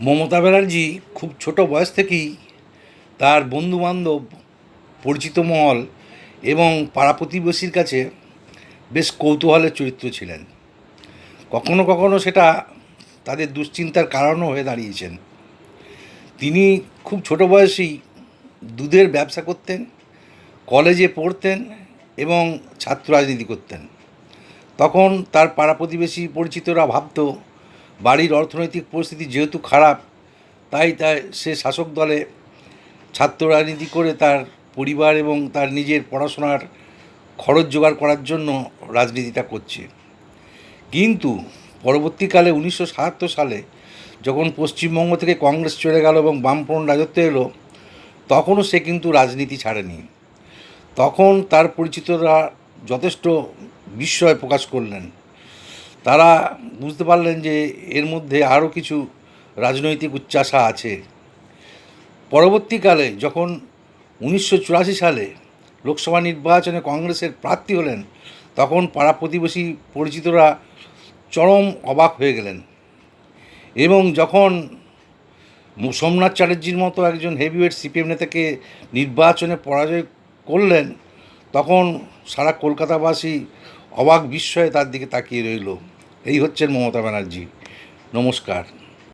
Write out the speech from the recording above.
মমতা ব্যানার্জি খুব ছোট বয়স থেকেই তার বন্ধুবান্ধব, পরিচিত মহল এবং পাড়া প্রতিবেশীর কাছে বেশ কৌতূহলের চরিত্র ছিলেন। কখনো কখনো সেটা তাদের দুশ্চিন্তার কারণও হয়ে দাঁড়িয়েছেন। তিনি খুব ছোট বয়সেই দুধের ব্যবসা করতেন, কলেজে পড়তেন এবং ছাত্র রাজনীতি করতেন। তখন তার পাড়া প্রতিবেশী পরিচিতরা ভাবতো বাড়ির অর্থনৈতিক পরিস্থিতি যেহেতু খারাপ, তাই তাই সে শাসক দলে ছাত্র রাজনীতি করে তার পরিবার এবং তার নিজের পড়াশোনার খরচ জোগাড় করার জন্য রাজনীতিটা করছে। কিন্তু পরবর্তীকালে উনিশশো সাতাত্তর সালে যখন পশ্চিমবঙ্গ থেকে কংগ্রেস চলে গেল এবং বামফ্রন্ট রাজত্ব এলো, তখনও সে কিন্তু রাজনীতি ছাড়েনি। তখন তার পরিচিতরা যথেষ্ট বিস্ময় প্রকাশ করলেন। তারা বুঝতে পারলেন যে এর মধ্যে আরও কিছু রাজনৈতিক উচ্চাশা আছে। পরবর্তীকালে যখন উনিশশো চুরাশি সালে লোকসভা নির্বাচনে কংগ্রেসের প্রার্থী হলেন, তখন পাড়া প্রতিবেশী পরিচিতরা চরম অবাক হয়ে গেলেন। এবং যখন সোমনাথ চ্যাটার্জির মতো একজন হেভিওয়েট সিপিএম নেতাকে নির্বাচনে পরাজয় করলেন, তখন সারা কলকাতাবাসী অবাক বিস্ময়ে তার দিকে তাকিয়ে রইল। এই হচ্ছেন মমতা ব্যানার্জি। নমস্কার।